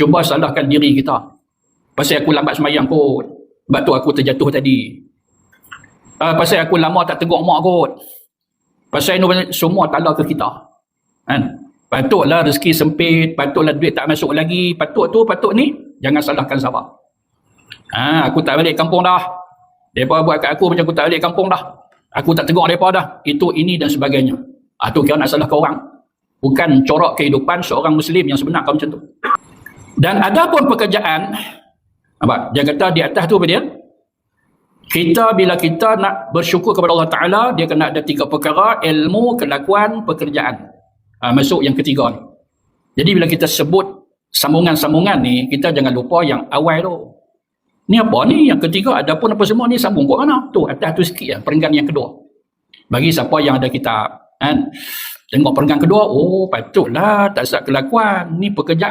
cuba salahkan diri kita. Pasal aku lambat semayang kot. Sebab tu aku terjatuh tadi. Uh, pasal aku lama tak tegur mak kot. Pasal ini semua tala ke kita. Kan? Patutlah rezeki sempit, patutlah duit tak masuk lagi, patut tu, patut ni, jangan salahkan siapa. Ha, aku tak balik kampung dah. Mereka buat kat aku macam aku tak balik kampung dah. Aku tak tegur mereka dah. Itu, ini dan sebagainya. Ah, tu kira nak salahkan orang. Bukan corak kehidupan seorang Muslim yang sebenar kau macam tu. Dan ada pun pekerjaan, apa? Dia kata di atas tu apa dia? Kita bila kita nak bersyukur kepada Allah Ta'ala, dia kena ada tiga perkara, ilmu, kelakuan, pekerjaan. Ha, masuk yang ketiga ni. Jadi bila kita sebut sambungan-sambungan ni, kita jangan lupa yang awal tu. Ni apa ni? Yang ketiga, ada pun apa semua ni sambung kat mana? Tu, atas tu sikit ya, perenggan yang kedua. Bagi siapa yang ada kitab. Kan? Tengok perenggan kedua, oh patutlah tak sat kelakuan. Ni pekerjaan.